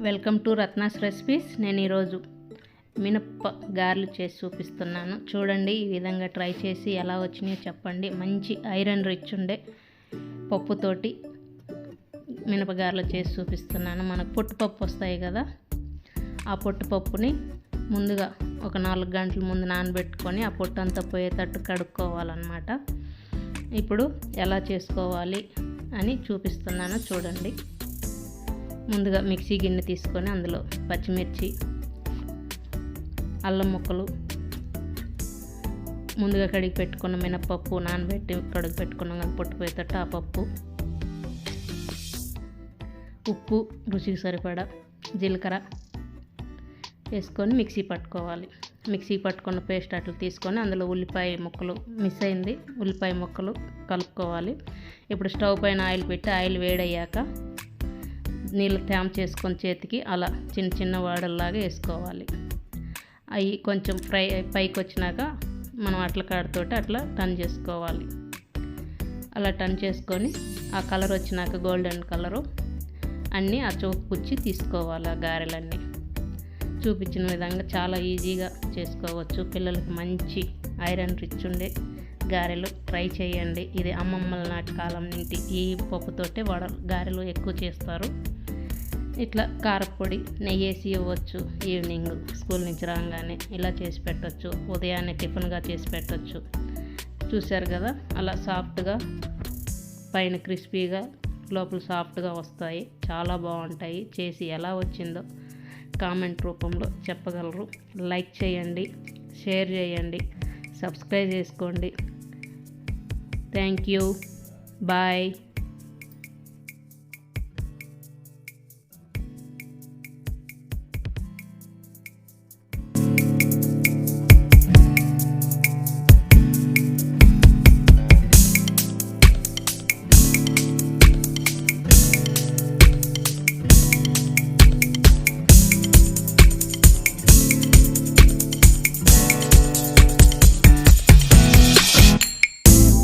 Welcome to Ratna's recipes. నేను ఈరోజు మినప్ప గారెలు చేసి చూపిస్తున్నాను. చూడండి ఈ విధంగా ట్రై చేసి ఎలా వచ్చినాయో చెప్పండి. మంచి ఐరన్ రిచ్ ఉండే పప్పుతోటి మినపగారెలు చేసి చూపిస్తున్నాను. మనకు పొట్టుపప్పు వస్తాయి కదా ఆ పొట్టుపప్పుని ముందుగా ఒక నాలుగు గంటల ముందు నానబెట్టుకొని ఆ పొట్టు అంతా పోయేటట్టు కడుక్కోవాలన్నమాట. ఇప్పుడు ఎలా చేసుకోవాలి అని చూపిస్తున్నాను. చూడండి. ముందుగా మిక్సీ గిన్నె తీసుకొని అందులో పచ్చిమిర్చి అల్లం ముక్కలు ముందుగా కడిగి పెట్టుకున్న మినపప్పు నానబెట్టి కడుగు పెట్టుకున్నాం కానీ పొట్టుపోయేటట్టు ఆ పప్పు. ఉప్పు రుచికి సరిపడా జీలకర్ర వేసుకొని మిక్సీ పట్టుకోవాలి. మిక్సీ పట్టుకున్న పేస్ట్ అట్లా తీసుకొని అందులో ఉల్లిపాయ ముక్కలు మిస్ అయింది. ఉల్లిపాయ ముక్కలు కలుపుకోవాలి. ఇప్పుడు స్టవ్ పైన ఆయిల్ పెట్టి ఆయిల్ వేడయ్యాక నీళ్ళు తేమ చేసుకొని చేతికి అలా చిన్న చిన్న వాడల్లాగా వేసుకోవాలి. అవి కొంచెం ఫ్రై పైకి వచ్చినాక మనం అట్ల కాడతోటి అట్లా టర్న్ చేసుకోవాలి. అలా టర్న్ చేసుకొని ఆ కలర్ వచ్చినాక గోల్డెన్ కలరు అన్నీ ఆ చోకు పుచ్చి తీసుకోవాలి ఆ గారెలన్నీ. చూపించిన విధంగా చాలా ఈజీగా చేసుకోవచ్చు. పిల్లలకి మంచి ఐరన్ రిచ్ ఉండే గారెలు ట్రై చేయండి. ఇది అమ్మమ్మల నాటి కాలం నుండి ఈ పప్పుతోటే వడ గారెలు ఎక్కువ చేస్తారు. ఇట్లా కారపొడి నెయ్యి వేసి ఇవ్వచ్చు ఈవినింగ్ స్కూల్ నుంచి రాగానే. ఇలా చేసి పెట్టవచ్చు ఉదయాన్నే టిఫిన్గా చేసి పెట్టవచ్చు చూశారు కదా? అలా సాఫ్ట్గా పైన క్రిస్పీగా లోపల సాఫ్ట్గా వస్తాయి. చాలా బాగుంటాయి. చేసి ఎలా వచ్చిందో కామెంట్ రూపంలో చెప్పగలరు. లైక్ చేయండి షేర్ చేయండి. సబ్స్క్రైబ్ చేసుకోండి. Thank you. బాయ్.